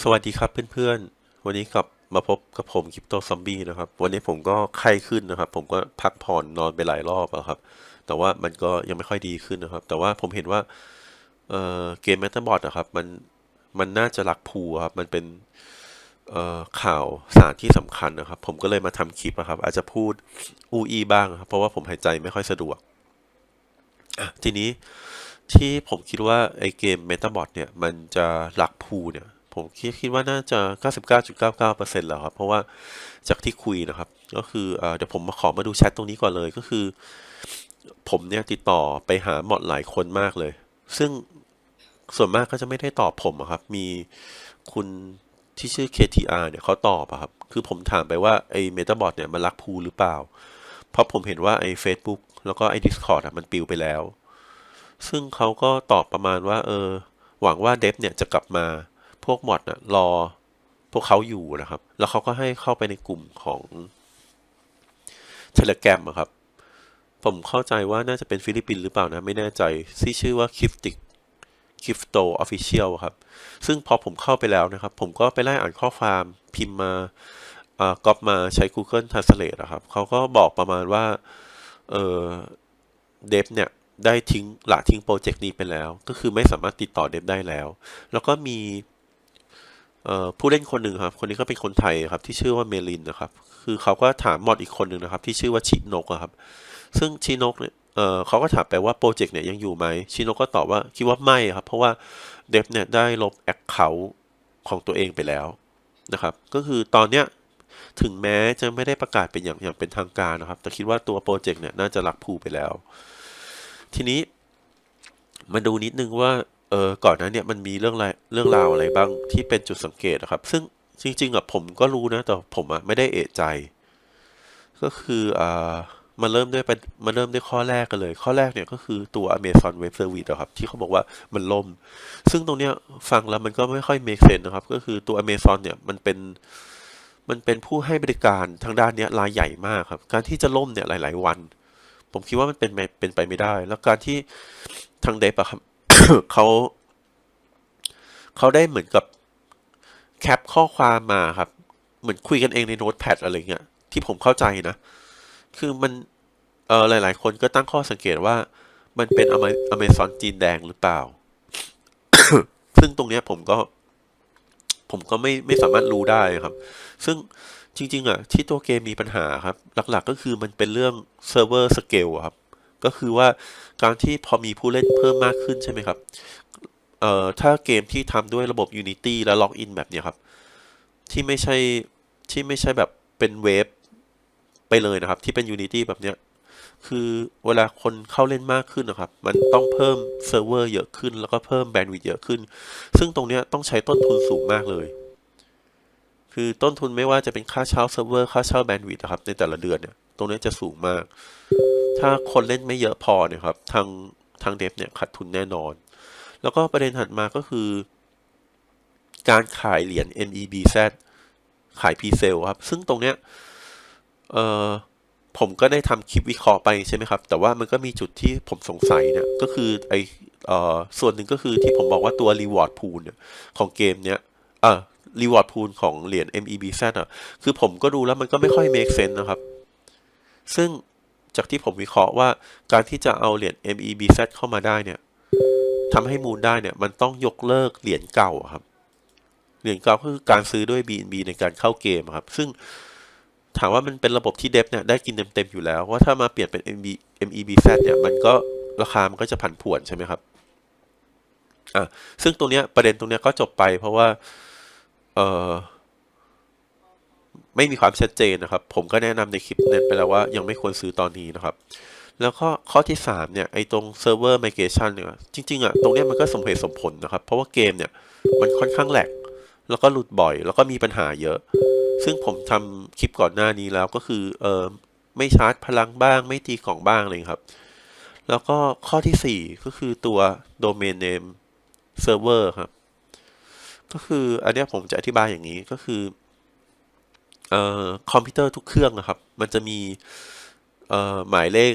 สวัสดีครับเพื่อนๆ วันนี้กลับมาพบกับผมคริปโตซอมบี้นะครับ วันนี้ผมก็ไข้ขึ้นนะครับ ผมก็พักผ่อนนอนไปหลายรอบอะครับ แต่ว่ามันก็ยังไม่ค่อยดีขึ้นนะครับ แต่ว่าผมเห็นว่าเอ่อเกม m e t a b o t อะครับ มันมันน่าจะรักภูครับ มันเป็นเอ่อข่าวสารที่สำคัญนะครับ ผมก็เลยมาทำคลิปอะครับ อาจจะพูดอูอีบ้างครับ เพราะว่าผมหายใจไม่ค่อยสะดวกทีนี้ที่ผมคิดว่าไอเกม m e t a b o t เนี่ย มันจะรักภูเนี่ย ผมคิดคิดว่าน่าจะ 99.99%แล้วครับ เพราะว่าจากที่คุยนะครับ ก็คือเอ่อเดี๋ยวผมมาขอมาดูแชทตรงนี้ก่อนเลยก็คือ ผมเนี่ยติดต่อไปหาหมอดหลายคนมากเลย ซึ่งส่วนมากก็จะไม่ได้ตอบผมครับ มีคุณที่ชื่อ KTR เนี่ยเขาตอบครับ คือผมถามไปว่าไอ้ Metabot เนี่ยมันรักภูหรือเปล่า เพราะผมเห็นว่าไอ้ Facebook แล้วก็ไอ้ Discord อะมันปิวไปแล้ว ซึ่งเขาก็ตอบประมาณว่า เออ หวังว่าเดฟเนี่ยจะกลับมา พวกมอดน่ะรอพวกเขาอยู่นะครับ แล้วเขาก็ให้เข้าไปในกลุ่มของเทเลแกรมครับ ผมเข้าใจว่าน่าจะเป็นฟิลิปปินส์หรือเปล่านะ ไม่แน่ใจที่ชื่อว่า Cryptic Crypto Official ครับ ซึ่งพอผมเข้าไปแล้วนะครับ ผมก็ไปไล่อ่านข้อความพิมพ์มาอ่าก๊อปมาใช้ Google Translate นะครับเขาก็บอกประมาณว่า เออเดฟเนี่ย ได้ทิ้งละทิ้งโปรเจกต์นี้ไปแล้ว ก็คือไม่สามารถติดต่อเดฟได้แล้ว แล้วก็มี ผู้เล่นคนหนึ่งครับ คนนี้ก็เป็นคนไทยครับ ที่ชื่อว่าเมลินนะครับ คือเขาก็ถามมอดอีกคนหนึ่งนะครับ ที่ชื่อว่าชินกครับ ซึ่งชินกเนี่ยเเขาก็ถามไปว่าโปรเจกต์เนี่ยยังอยู่ไหมชินกก็ตอบว่าคิดว่าไม่ครับ เพราะว่าเดฟเนี่ยได้ลบแอคเคาท์ของตัวเองไปแล้วนะครับ ก็คือตอนเนี้ยถึงแม้จะไม่ได้ประกาศเป็นอย่างอย่างเป็นทางการนะครับ แต่คิดว่าตัวโปรเจกต์เนี่ยน่าจะลักภูไปแล้ว ทีนี้มาดูนิดนึงว่า เออก่อนหน้าเนี่ยมันมีเรื่องอะไรเรื่องราวอะไรบ้างที่เป็นจุดสังเกตนะครับ ซึ่งจริงๆอะผมก็รู้นะ แต่ผมอะไม่ได้เอะใจ ก็คืออ่ามาเริ่มด้วยปมาเริ่มด้วยข้อแรกกันเลย ข้อแรกเนี่ยก็คือตัว Amazon Web Service อะครับ ที่เขาบอกว่ามันล่ม ซึ่งตรงเนี้ยฟังแล้วมันก็ไม่ค่อย make sense นะครับ ก็คือตัว Amazon เนี่ยมันเป็นมันเป็นผู้ให้บริการทางด้านเนี้ยรายใหญ่มากครับ การที่จะล่มเนี่ยหลาย ๆ วัน ผมคิดว่ามันเป็นไปเป็นไปไม่ได้ แล้วการที่ทางเดฟอะครับ เขาเขาได้เหมือนกับแคปข้อความมาครับ เหมือนคุยกันเองในโน้ตแพดอะไรเงี้ยที่ผมเข้าใจนะ คือมันเออหลาย ๆ คนก็ตั้งข้อสังเกตว่า มันเป็นอเมซอนจีนแดงหรือเปล่า ซึ่งตรงเนี้ยผมก็ ผมก็ไม่ไม่สามารถรู้ได้ครับ ซึ่งจริง ๆ อะ ที่ตัวเกมมีปัญหาครับ หลัก ๆ ก็คือมันเป็นเรื่องเซิร์ฟเวอร์สเกลครับ ก็คือว่าการที่พอมีผู้เล่นเพิ่มมากขึ้นใช่ไหมครับ เอ่อถ้าเกมที่ทำด้วยระบบ Unity และล็อกอินแบบเนี้ยครับ ที่ไม่ใช่ที่ไม่ใช่แบบเป็นเวฟไปเลยนะครับ ที่เป็น Unity แบบเนี้ยคือเวลาคนเข้าเล่นมากขึ้นนะครับ มันต้องเพิ่มเซิร์ฟเวอร์เยอะขึ้น แล้วก็เพิ่มแบนด์วิดต์เยอะขึ้น ซึ่งตรงเนี้ยต้องใช้ต้นทุนสูงมากเลย คือต้นทุนไม่ว่าจะเป็นค่าเช่าเซิร์ฟเวอร์ค่าเช่าแบนด์วิดต์นะครับในแต่ละเดือนเนี่ยตรงนี้จะสูงมาก ถ้าคนเล่นไม่เยอะพอเนี่ยครับทางทางเดฟเนี่ยขาดทุนแน่นอน แล้วก็ประเด็นถัดมาก็คือ การขายเหรียญ MEBZ ขายพรีเซลครับ ซึ่งตรงเนี้ยเอ่อผมก็ได้ทำคลิปวิเคราะห์ไปใช่ไหมครับ แต่ว่ามันก็มีจุดที่ผมสงสัยเนี่ยก็คือไอเอ่อส่วนหนึ่งก็คือที่ผมบอกว่าตัว reward pool เนี่ยของเกมเนี้ยเอ่อ reward pool ของเหรียญ MEBZ อะ คือผมก็ดูแล้วมันก็ไม่ค่อย make sense นะครับ ซึ่งจากที่ผมวิเคราะห์ว่าการที่จะเอาเหรียญ MEBZ เข้ามาได้เนี่ยทำให้มูลได้เนี่ย มันต้องยกเลิกเหรียญเก่าครับ เหรียญเก่าก็คือการซื้อด้วย BNB ในการเข้าเกมครับ ซึ่งถามว่ามันเป็นระบบที่เดฟเนี่ยได้กินเต็มๆอยู่แล้ว ว่าถ้ามาเปลี่ยนเป็น MB MEBZ เนี่ย มันก็ราคา มันก็จะผันผวนใช่ไหมครับ อะ ซึ่งตรงเนี้ยประเด็นตรงเนี้ยก็จบไปเพราะว่า เออไม่มีความชัดเจนนะครับ ผมก็แนะนำในคลิปเน้นไปแล้วว่ายังไม่ควรซื้อตอนนี้นะครับ แล้วก็ข้อที่ 3 เนี่ย ไอ้ตรงเซิร์ฟเวอร์ migration เนี่ย จริงๆอะตรงเนี้ยมันก็สมเหตุสมผลนะครับ เพราะว่าเกมเนี่ย มันค่อนข้างแหลก แล้วก็หลุดบ่อย แล้วก็มีปัญหาเยอะ ซึ่งผมทำคลิปก่อนหน้านี้แล้วก็คือเออไม่ชาร์จพลังบ้าง ไม่ตีกล่องบ้างเลยครับ แล้วก็ข้อที่ 4 ก็คือตัว domain name server ครับ ก็คืออันนี้ผมจะอธิบายอย่างนี้ก็คือเอ่อคอมพิวเตอร์ทุกเครื่องนะครับ มันจะมีเอ่อหมายเลข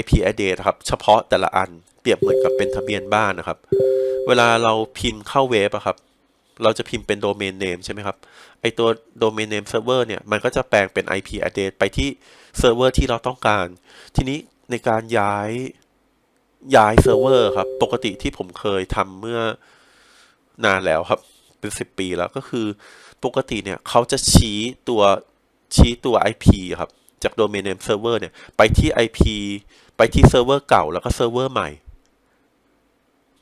IP address ครับ เฉพาะแต่ละอันเปรียบเหมือนกับเป็นทะเบียนบ้านนะครับ เวลาเราพิมพ์เข้าเว็บอะครับ เราจะพิมพ์เป็น domain name ใช่ไหมครับ ไอตัว domain name server เนี่ย มันก็จะแปลงเป็น IP address ไปที่เซิร์ฟเวอร์ที่เราต้องการ ทีนี้ในการย้ายย้ายเซิร์ฟเวอร์ครับ ปกติที่ผมเคยทำเมื่อนานแล้วครับ เป็นสิบปีแล้วก็คือปกติเนี่ยเขาจะชี้ตัวชี้ตัว IP ครับจาก domain name server เนี่ยไปที่ IP ไปที่เซิร์ฟเวอร์เก่าแล้วก็เซิร์ฟเวอร์ใหม่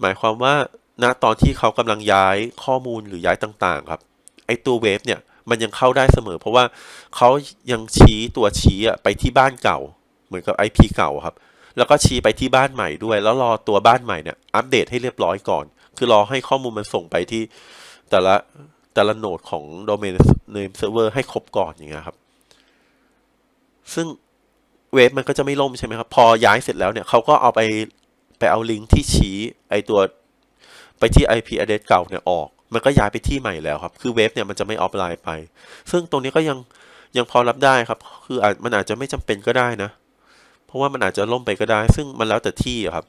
หมายความว่าณตอนที่เขากำลังย้ายข้อมูลหรือย้ายต่างๆ ครับ ไอตัวเวฟเนี่ยมันยังเข้าได้เสมอ เพราะว่าเขายังชี้ตัวชี้อะไปที่บ้านเก่า เหมือนกับ IP เก่าครับ แล้วก็ชี้ไปที่บ้านใหม่ด้วย แล้วรอตัวบ้านใหม่เนี่ยอัปเดตให้เรียบร้อยก่อน คือรอให้ข้อมูลมันส่งไปที่ แต่ละแต่ละโหนดของ domain name server ให้ครบก่อนอย่างเงี้ยครับ ซึ่งเวฟมันก็จะไม่ล่มใช่ไหมครับ พอย้ายเสร็จแล้วเนี่ยเขาก็เอาไปไปเอาลิงก์ที่ชี้ไอตัวไปที่ IP address เก่าเนี่ยออก มันก็ย้ายไปที่ใหม่แล้วครับ คือเวฟเนี่ยมันจะไม่ออฟไลน์ไป ซึ่งตรงนี้ก็ยังยังพอรับได้ครับ คืออาจมันอาจจะไม่จำเป็นก็ได้นะ เพราะว่ามันอาจจะล่มไปก็ได้ ซึ่งมันแล้วแต่ที่อะครับ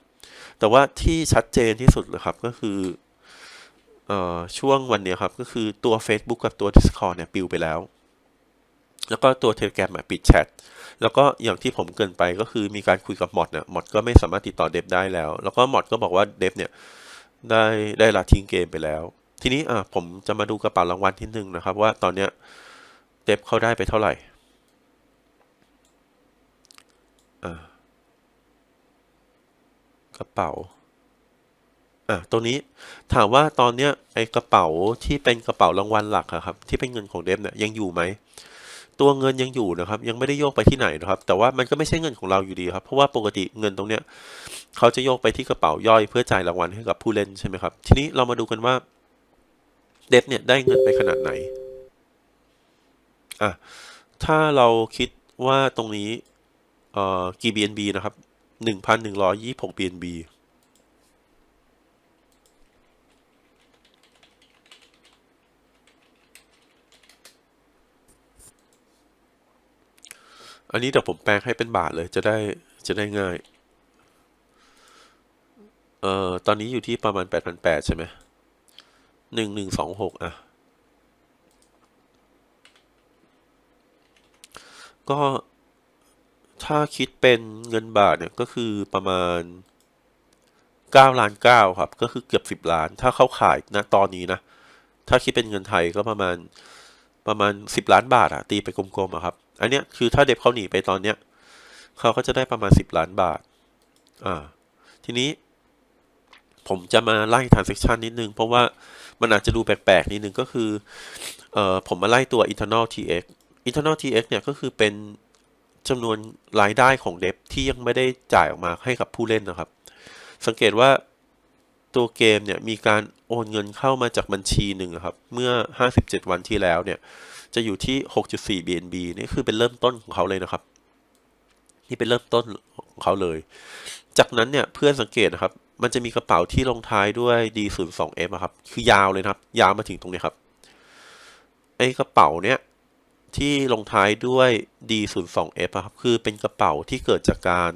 แต่ว่าที่ชัดเจนที่สุดเลยครับก็คือ ช่วงวันนี้ครับ ก็คือตัว Facebook กับตัว Discord เนี่ยปิวไปแล้ว แล้วก็ตัว Telegram ปิดแชทแล้วก็อย่างที่ผมเกินไปก็คือมีการคุยกับมอดเนี่ยมอดก็ไม่สามารถติดต่อเดฟได้แล้ว แล้วก็มอดก็บอกว่าเดฟเนี่ยได้ได้ละทิ้งเกมไปแล้ว ทีนี้อะผมจะมาดูกระเป๋ารางวัลที่หนึ่งนะครับ ว่าตอนเนี้ยเดฟเขาได้ไปเท่าไหร่อ่ากระเป๋า อะตรงนี้ถามว่าตอนเนี้ยไอกระเป๋าที่เป็นกระเป๋ารางวัลหลักอะครับ ที่เป็นเงินของเดฟเนี่ยยังอยู่ไหมตัวเงินยังอยู่นะครับ ยังไม่ได้โยกไปที่ไหนนะครับ แต่ว่ามันก็ไม่ใช่เงินของเราอยู่ดีครับ เพราะว่าปกติเงินตรงเนี้ยเขาจะโยกไปที่กระเป๋าย่อยเพื่อจ่ายรางวัลให้กับผู้เล่นใช่ไหมครับ ทีนี้เรามาดูกันว่าเดฟเนี่ยได้เงินไปขนาดไหนอะถ้าเราคิดว่าตรงนี้เอ่อกี่ BNB นะครับหนึ่งพันหนึ่งร้ อันนี้เดี๋ยวผมแปลงให้เป็นบาทเลยจะได้จะได้ง่าย เอ่อ ตอนนี้อยู่ที่ประมาณแปดพันแปดใช่ไหมหนึ่งหนึ่งสองหกอะ ก็ถ้าคิดเป็นเงินบาทเนี่ย ก็คือประมาณเก้าล้านเก้าครับ ก็คือเกือบสิบล้าน ถ้าเขาขายนะตอนนี้นะ ถ้าคิดเป็นเงินไทยก็ประมาณประมาณสิบล้านบาทอะตีไปกลมๆอะครับ อันเนี้ยคือถ้าเด็บเขาหนีไปตอนเนี้ยเขาก็จะได้ประมาณสิบล้านบาท อ่า ทีนี้ ผมจะมาไล่ transaction นิดนึง เพราะว่ามันอาจจะดูแปลกๆ นิดนึงก็คือ เอ่อ ผมมาไล่ตัว internal tx internal tx เนี่ยก็คือเป็นจำนวนรายได้ของเดฟที่ยังไม่ได้จ่ายออกมาให้กับผู้เล่นนะครับ สังเกตว่าตัวเกมเนี่ยมีการโอนเงินเข้ามาจากบัญชีหนึ่งครับ เมื่อ 57 วันที่แล้วเนี่ย จะอยู่ที่ 6.4 BNB นี่คือเป็นเริ่มต้นของเขาเลยนะครับ นี่เป็นเริ่มต้นของเขาเลย จากนั้นเนี่ยเพื่อนสังเกตนะครับ มันจะมีกระเป๋าที่ลงท้ายด้วย D02F อะครับ คือยาวเลยนะครับ ยาวมาถึงตรงนี้ครับ ไอกระเป๋าเนี่ยที่ลงท้ายด้วย D02F อะครับ คือเป็นกระเป๋าที่เกิดจากการ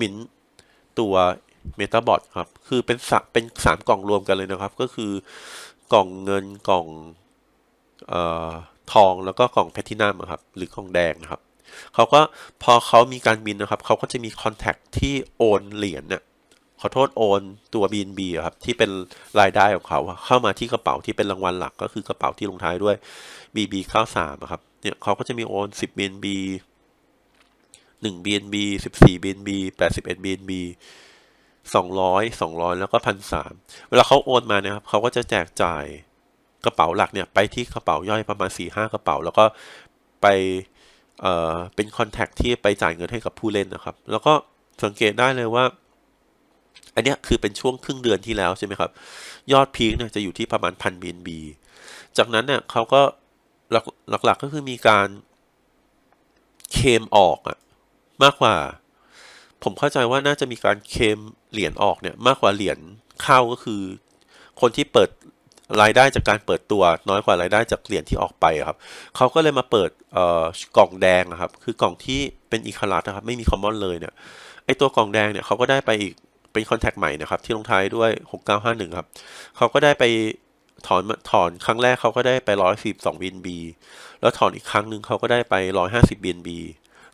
มินตัว Metabot ครับ คือเป็นสเป็นสามกล่องรวมกันเลยนะครับ ก็คือกล่องเงินกล่อง เอ่อ ทองแล้วก็กล่องแพทินัมครับหรือกล่องแดงนะครับเขาก็พอเขามีการบินนะครับเขาก็จะมีคอนแทคที่โอนเหรียญเนี่ยขอโทษโอนตัว BNB อะครับที่เป็นรายได้ของเขาเข้ามาที่กระเป๋าที่เป็นรางวัลหลักก็คือกระเป๋าที่ลงท้ายด้วย BB 93อะครับเนี่ยเขาก็จะมีโอน10 BNB 1 BNB 14 BNB 81 BNB 200 200 แล้วก็พันสามเวลาเขาโอนมาเนี่ยครับเขาก็จะแจกจ่าย กระเป๋าหลักเนี่ยไปที่กระเป๋าย่อยประมาณ4 5กระเป๋า แล้วก็ไปเอ่อเป็นคอนแทคที่ไปจ่ายเงินให้กับผู้เล่นนะครับ แล้วก็สังเกตได้เลยว่า อันนี้คือเป็นช่วงครึ่งเดือนที่แล้วใช่ไหมครับ ยอดพีคเนี่ยจะอยู่ที่ประมาณพัน BNB จากนั้นเนี่ยเขาก็หลักหลักๆก็คือมีการเคมออกอะมากกว่า ผมเข้าใจว่าน่าจะมีการเคมเหรียญออกเนี่ยมากกว่าเหรียญเข้าก็คือ คนที่เปิด รายได้จากการเปิดตัวน้อยกว่ารายได้จากเหรียญที่ออกไปครับเขาก็เลยมาเปิดกล่องแดงอะครับ คือกล่องที่เป็นอีคารัสนะครับ ไม่มีคอมมอนเลยเนี่ยไอตัวกล่องแดงเนี่ยเขาก็ได้ไปอีกเป็นคอนแทคใหม่นะครับ ที่ลงท้ายด้วย 6951 ครับเขาก็ได้ไปถอนถอนครั้งแรกเขาก็ได้ไปร้อยสิบสอง BNB แล้วถอนอีกครั้งหนึ่งเขาก็ได้ไปร้อยห้าสิบ BNB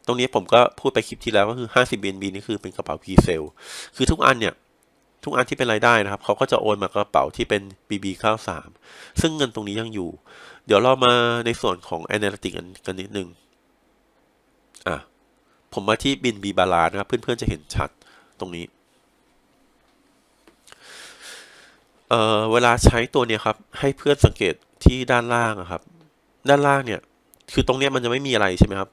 ตรงนี้ผมก็พูดไปคลิปที่แล้วก็คือห้าสิบ BNB นี่คือเป็นกระเป๋า P-Sale คือทุกอันเนี่ย ทุกอันที่เป็นรายได้นะครับเขาก็จะโอนมากระเป๋าที่เป็น BB93 ซึ่งเงินตรงนี้ยังอยู่ เดี๋ยวเรามาในส่วนของ Analytics กันกันนิดนึงอะผมมาที่บิน B บาลานะครับ เพื่อนๆจะเห็นชัดตรงนี้เอ่อเวลาใช้ตัวเนี้ยครับ ให้เพื่อนสังเกตที่ด้านล่างครับ ด้านล่างเนี่ย คือตรงเนี้ยมันจะไม่มีอะไรใช่ไหมครับ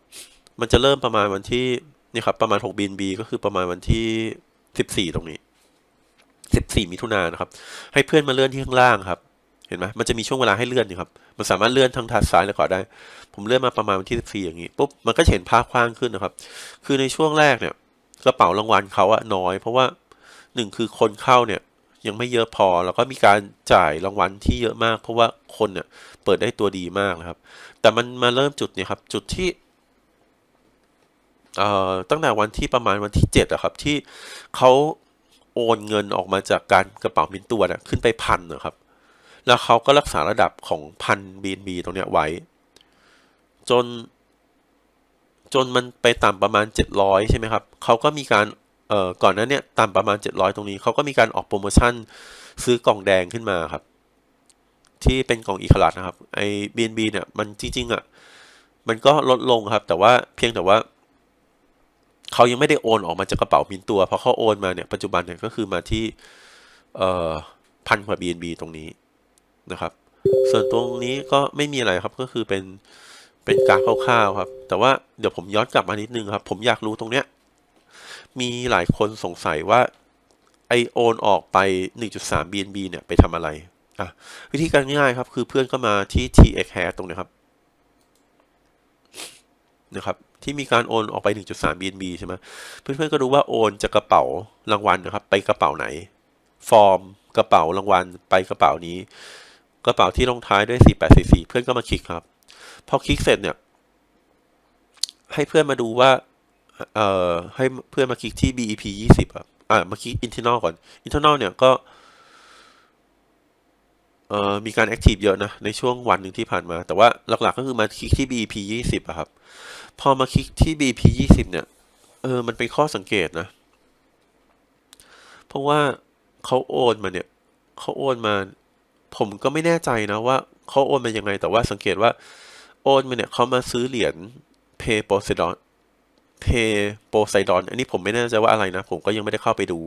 มันจะเริ่มประมาณวันที่นี่ครับประมาณ 6 BNB ก็คือประมาณวันที่ 14 ตรงนี้ 14 มิถุนายนนะครับ ให้เพื่อนมาเลื่อนที่ข้างล่างครับ เห็นไหมมันจะมีช่วงเวลาให้เลื่อนอยู่ครับ มันสามารถเลื่อนทั้งทางซ้ายและขวาได้ ผมเลื่อนมาประมาณวันที่ 14 อย่างนี้ปุ๊บ มันก็เห็นภาพกว้างขึ้นนะครับ คือในช่วงแรกเนี่ยกระเป๋ารางวัลเขาอะน้อย เพราะว่าหนึ่งคือคนเข้าเนี่ยยังไม่เยอะพอ แล้วก็มีการจ่ายรางวัลที่เยอะมาก เพราะว่าคนเนี่ยเปิดได้ตัวดีมากนะครับ แต่มันมาเริ่มจุดเนี่ยครับ จุดที่เอ่อตั้งแต่วันที่ประมาณวันที่เจ็ดอะครับที่เขา โอนเงินออกมาจากการกระเป๋ามินตัวนี่ยขึ้นไปพันนะครับ แล้วเขาก็รักษาระดับของพัน BNB ตรงเนี้ยไว้ จน จนมันไปต่ำประมาณ 700 ใช่ไหมครับเขาก็มีการเอ่อก่อนหนั้นเนี่ยต่ำประมาณ 700 ตรงนี้เขาก็มีการออกโปรโมชั่นซื้อกล่องแดงขึ้นมาครับ ที่เป็นกล่องอีคลัดนะครับไอ้ BNB เนี่ยมันจริงๆอะมันก็ลดลงครับ แต่ว่าเพียงแต่ว่า เขายังไม่ได้โอนออกมาจากกระเป๋ามินตัว เพราะเขาโอนมาเนี่ยปัจจุบันเนี่ยก็คือมาที่เอ่อพันกว่า BNB ตรงนี้นะครับ ส่วนตรงนี้ก็ไม่มีอะไรครับก็คือเป็นเป็นกราฟคร่าวๆครับ แต่ว่าเดี๋ยวผมย้อนกลับมานิดนึงครับ ผมอยากรู้ตรงเนี้ยมีหลายคนสงสัยว่าไอโอนออกไป 1.3 BNB เนี่ยไปทำอะไรอะวิธีการง่ายครับ คือเพื่อนก็มาที่ TX h a s ตรงนี้ครับนะครับ ที่มีการโอนออกไป 1.3 BNB ใช่ไหมเพื่อนๆก็ดูว่าโอนจากกระเป๋ารางวัลนะครับ ไปกระเป๋าไหน ฟอร์มกระเป๋ารางวัลไปกระเป๋านี้ กระเป๋าที่ลงท้ายด้วย 4844 เพื่อนก็มาคลิกครับ พอคลิกเสร็จเนี่ย ให้เพื่อนมาดูว่าเอ่อให้เพื่อนมาคลิกที่ BEP 20ครับอ่ามาคลิก internal ก่อน internal เนี่ยก็เอ่อมีการ active เยอะนะ ในช่วงวันหนึ่งที่ผ่านมา แต่ว่าหลักๆก็คือมาคลิกที่ BEP 20อะครับ พอมาคลิกที่ BP 20เนี่ย เออ มันเป็นข้อสังเกตนะ เพราะว่าเขาโอนมาเนี่ย เขาโอนมา ผมก็ไม่แน่ใจนะว่าเขาโอนมายังไง แต่ว่าสังเกตว่า โอนมาเนี่ยเขามาซื้อเหรียญ Pay Poseidon Pay Poseidon อันนี้ผมไม่แน่ใจว่าอะไรนะ ผมก็ยังไม่ได้เข้าไปดู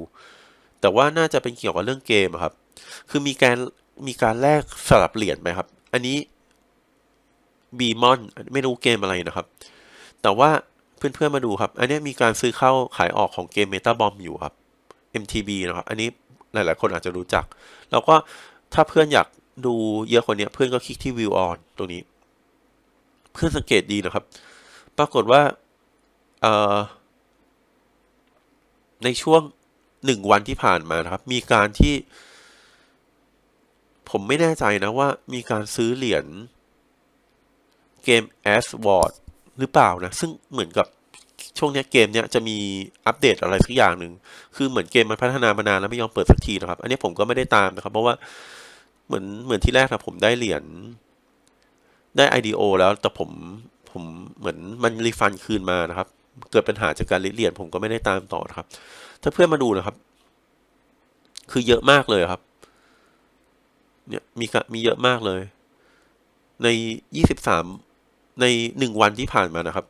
แต่ว่าน่าจะเป็นเกี่ยวกับเรื่องเกมครับ คือมีการมีการแลกสลับเหรียญไหมครับ อันนี้บีมอนไม่รู้เกมอะไรนะครับ แต่ว่าเพื่อนๆมาดูครับ อันนี้มีการซื้อเข้าขายออกของเกม Meta Bomb อยู่ครับ MTB นะครับ อันนี้หลายๆ คนอาจจะรู้จัก แล้วก็ถ้าเพื่อนอยากดูเยอะกว่านี้เพื่อนก็คลิกที่ View On ตรงนี้ เพื่อนสังเกตดีนะครับ ปรากฏว่าในช่วงหนึ่งวันที่ผ่านมานะครับ มีการที่ ผมไม่แน่ใจนะว่ามีการซื้อเหรียญเกม a s w o r d หรือเปล่านะ ซึ่งเหมือนกับช่วงนี้เกมเนี้ยจะมีอัปเดตอะไรสักอย่างหนึ่ง คือเหมือนเกมมันพัฒนามานานแล้วไม่ยอมเปิดสักทีนะครับ อันนี้ผมก็ไม่ได้ตามนะครับ เพราะว่าเหมือนเหมือนที่แรกนะผมได้เหรียญได้ IDO แล้วแต่ผมผมเหมือนมันรีฟันคืนมานะครับ เกิดปัญหาจากการเหรียญผมก็ไม่ได้ตามต่อนะครับ ถ้าเพื่อนมาดูนะครับ คือเยอะมากเลยครับ เนี่ยมีมีเยอะมากเลย ในยี่สิบสาม ในหนึ่งวันที่ผ่านมานะครับ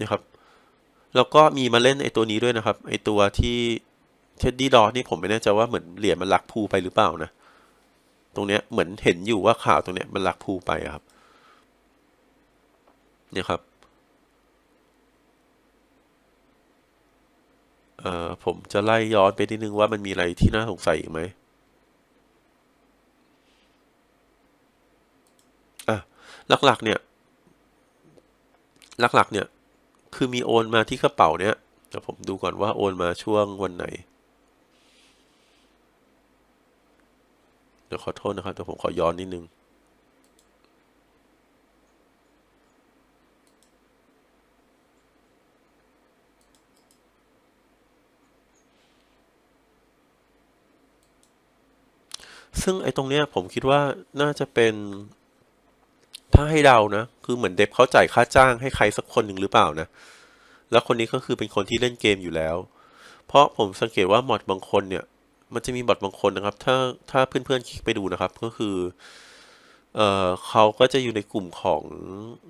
นี่ยครับ แล้วก็มีมาเล่นไอตัวนี้ด้วยนะครับ ไอตัวที่เท็ดดี้ดอนี่ผมไม่แน่ใจว่าเหมือนเหรียญมันลักพูไปหรือเปล่านะ ตรงเนี้ยเหมือนเห็นอยู่ว่าข่าวตรงเนี้ยมันลักพูไปครับ เนี่ยครับ เอ่อผมจะไล่ย้อนไปนิดนึงว่ามันมีอะไรที่น่าสงสัยอีกไหมอะหลักๆเนี่ย หลักๆ เนี่ย คือมีโอนมาที่กระเป๋าเนี้ยเดี๋ยวผมดูก่อนว่าโอนมาช่วงวันไหน เดี๋ยวขอโทษนะครับเดี๋ยวผมขอย้อนนิดนึงซึ่งไอ้ตรงเนี้ยผมคิดว่าน่าจะเป็น ถ้าให้เดานะ คือเหมือนเดฟเขาจ่ายค่าจ้างให้ใครสักคนหนึ่งหรือเปล่านะ แล้วคนนี้ก็คือเป็นคนที่เล่นเกมอยู่แล้ว เพราะผมสังเกตว่ามอดบางคนเนี่ย มันจะมีบอทบางคนนะครับ ถ้าถ้าเพื่อนๆคลิกไปดูนะครับ ก็คือ เอ่อเขาก็จะอยู่ในกลุ่มของ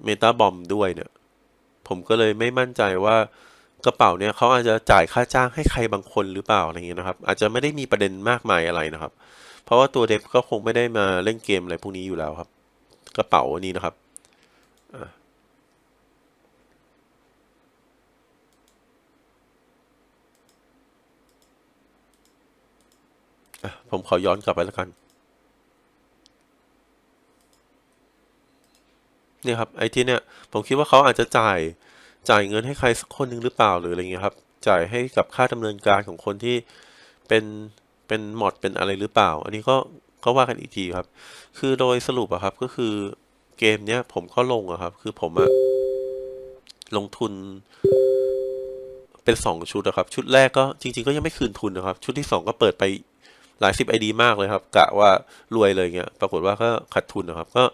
เมตาบอมด้วยเนี่ย ผมก็เลยไม่มั่นใจว่ากระเป๋าเนี่ยเขาอาจจะจ่ายค่าจ้างให้ใครบางคนหรือเปล่าอะไรเงี้ยนะครับ อาจจะไม่ได้มีประเด็นมากมายอะไรนะครับ เพราะว่าตัวเดฟก็คงไม่ได้มาเล่นเกมอะไรพวกนี้อยู่แล้วครับ กระเป๋านี้นะครับผมขอย้อนกลับไปแล้วกัน เนี่ยครับไอ้ที่เนี่ยผมคิดว่าเขาอาจจะจ่ายจ่ายเงินให้ใครสักคนหนึ่งหรือเปล่าหรืออะไรเงี้ยครับ จ่ายให้กับค่าดำเนินการของคนที่เป็นเป็นหมอดเป็นอะไรหรือเปล่า อันนี้ก็ ก็ว่ากันอีกทีครับ คือโดยสรุปอะครับก็คือเกมเนี้ยผมก็ลงอะครับ คือผมอะลงทุน เป็นสองชุดอะครับ ชุดแรกก็จริง ๆ ก็ยังไม่คืนทุนนะครับ ชุดที่สองก็เปิดไปหลายสิบไอดีมากเลยครับกะว่ารวยเลยเงี้ย ปรากฏว่าก็ขาดทุนนะครับ ก็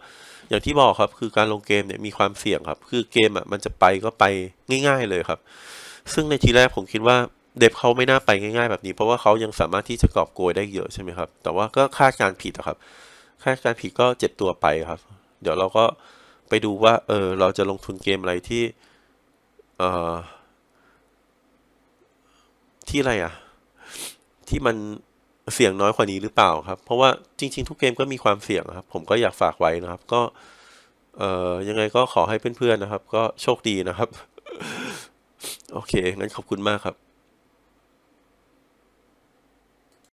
อย่างที่บอกครับ คือการลงเกมเนี่ยมีความเสี่ยงครับ คือเกมอะมันจะไปก็ไปง่าย ๆเลยครับ ซึ่งในทีแรกผมคิดว่า เดฟเขาไม่น่าไปง่ายๆแบบนี้ เพราะว่าเขายังสามารถที่จะกอบโกยได้เยอะใช่ไหมครับ แต่ว่าก็คาดการผิดครับ คาดการผิดก็เจ็บตัวไปครับ เดี๋ยวเราก็ไปดูว่า เออ เราจะลงทุนเกมอะไรที่ เอ่อ ที่อะไรอะ ที่มันเสี่ยงน้อยกว่านี้หรือเปล่าครับ เพราะว่าจริง ๆ ทุกเกมก็มีความเสี่ยงครับ ผมก็อยากฝากไว้นะครับ ก็ เอ่อ ยังไงก็ขอให้เพื่อนๆนะครับ ก็โชคดีนะครับ โอเค งั้นขอบคุณมากครับ